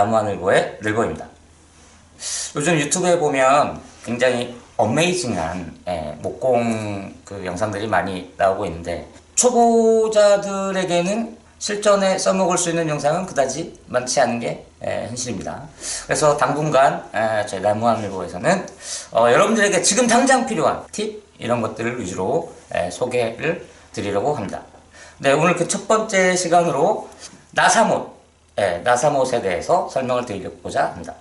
나무하늘보의 늘보입니다. 요즘 유튜브에 보면 굉장히 어메이징한 예, 목공 그 영상들이 많이 나오고 있는데 초보자들에게는 실전에 써먹을 수 있는 영상은 그다지 많지 않은 게 예, 현실입니다. 그래서 당분간 예, 저희 나무하늘보에서는 어, 여러분들에게 지금 당장 필요한 팁 이런 것들을 위주로 예, 소개를 드리려고 합니다. 네, 오늘 그 첫 번째 시간으로 나사못, 예, 나사못에 대해서 설명을 드리고자 합니다.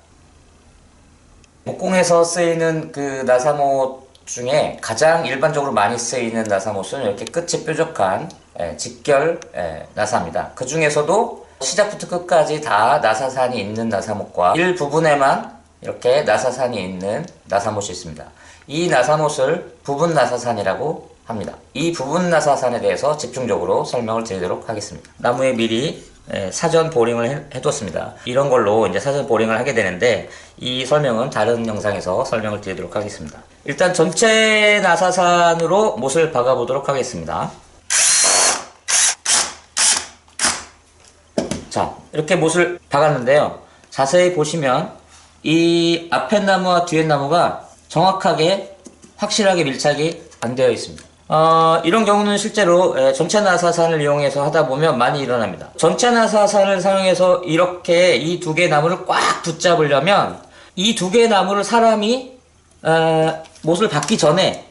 목공에서 쓰이는 그 나사못 중에 가장 일반적으로 많이 쓰이는 나사못은 이렇게 끝이 뾰족한 예, 직결 예, 나사입니다. 그 중에서도 시작부터 끝까지 다 나사산이 있는 나사못과 일부분에만 이렇게 나사산이 있는 나사못이 있습니다. 이 나사못을 부분 나사산이라고 합니다. 이 부분 나사산에 대해서 집중적으로 설명을 드리도록 하겠습니다. 나무에 미리 예, 사전 보링을 해- 해뒀습니다. 이런 걸로 이제 사전 보링을 하게 되는데 이 설명은 다른 영상에서 설명을 드리도록 하겠습니다. 일단 전체 나사산으로 못을 박아보도록 하겠습니다. 자, 이렇게 못을 박았는데요. 자세히 보시면 이 앞에 나무와 뒤에 나무가 정확하게 확실하게 밀착이 안 되어 있습니다. 어, 이런 경우는 실제로 에, 전체 나사산을 이용해서 하다 보면 많이 일어납니다. 전체 나사산을 사용해서 이렇게 이 두 개의 나무를 꽉 붙잡으려면 이 두 개의 나무를 사람이 어, 못을 박기 전에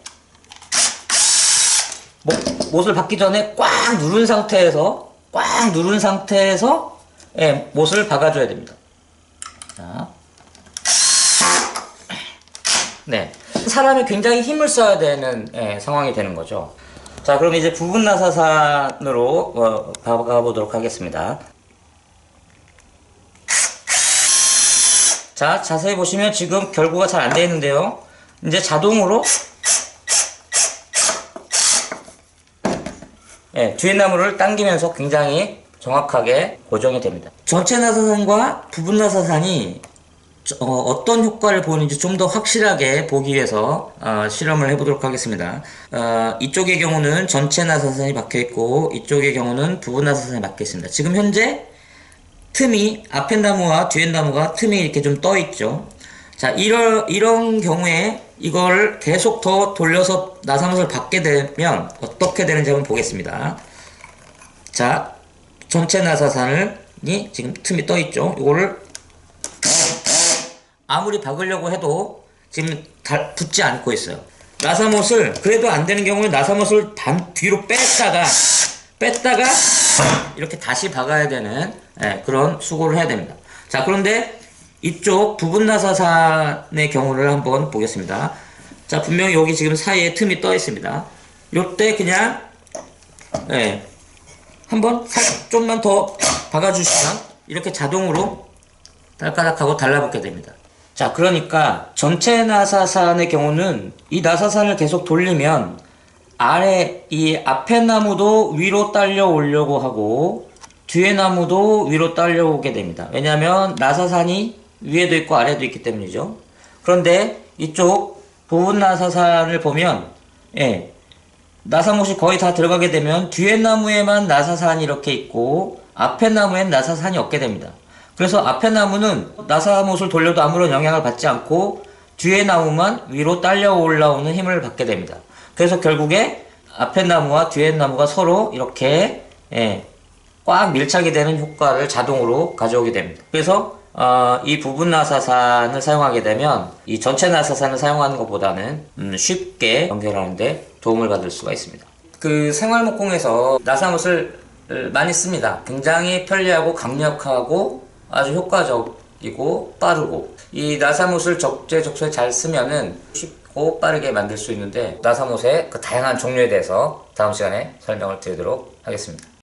못, 못을 박기 전에 꽉 누른 상태에서 꽉 누른 상태에서 예, 못을 박아줘야 됩니다. 자. 네. 사람이 굉장히 힘을 써야 되는 예, 상황이 되는 거죠. 자, 그럼 이제 부분 나사산으로 어, 박아보도록 하겠습니다. 자, 자세히 보시면 지금 결구가 잘 안 되어 있는데요. 이제 자동으로 예, 뒤에 나무를 당기면서 굉장히 정확하게 고정이 됩니다. 전체 나사산과 부분 나사산이 어, 떤 효과를 보이는지 좀 더 확실하게 보기 위해서 어, 실험을 해보도록 하겠습니다. 어, 이쪽의 경우는 전체 나사산이 박혀 있고 이쪽의 경우는 부분 나사산이 박혀 있습니다. 지금 현재 틈이 앞에 나무와 뒤에 나무가 틈이 이렇게 좀 떠 있죠. 자, 이런 이런 경우에 이걸 계속 더 돌려서 나사못을 받게 되면 어떻게 되는지 한번 보겠습니다. 자, 전체 나사산이 지금 틈이 떠 있죠. 이거를 아무리 박으려고 해도 지금 달, 붙지 않고 있어요. 나사못을 그래도 안 되는 경우에 나사못을 반 뒤로 뺐다가 뺐다가 이렇게 다시 박아야 되는 예, 그런 수고를 해야 됩니다. 자 그런데 이쪽 부분 나사산의 경우를 한번 보겠습니다. 자 분명히 여기 지금 사이에 틈이 떠 있습니다. 요때 그냥 예, 한번 살 좀만 더 박아주시면 이렇게 자동으로 딸까닥하고 달라붙게 됩니다. 자, 그러니까 전체 나사산의 경우는 이 나사산을 계속 돌리면 아래 이 앞에 나무도 위로 딸려 오려고 하고 뒤에 나무도 위로 딸려오게 됩니다. 왜냐하면 나사산이 위에도 있고 아래도 있기 때문이죠. 그런데 이쪽 부분 나사산을 보면 예, 나사못이 거의 다 들어가게 되면 뒤에 나무에만 나사산이 이렇게 있고 앞에 나무엔 나사산이 없게 됩니다. 그래서 앞에 나무는 나사못을 돌려도 아무런 영향을 받지 않고 뒤에 나무만 위로 딸려 올라오는 힘을 받게 됩니다. 그래서 결국에 앞에 나무와 뒤에 나무가 서로 이렇게 예, 꽉 밀착이 되는 효과를 자동으로 가져오게 됩니다. 그래서 어, 이 부분 나사산을 사용하게 되면 이 전체 나사산을 사용하는 것보다는 음, 쉽게 연결하는데 도움을 받을 수가 있습니다. 그 생활목공에서 나사못을 많이 씁니다. 굉장히 편리하고 강력하고 아주 효과적이고 빠르고 이 나사못을 적재적소에 잘 쓰면은 쉽고 빠르게 만들 수 있는데 나사못의 그 다양한 종류에 대해서 다음 시간에 설명을 드리도록 하겠습니다.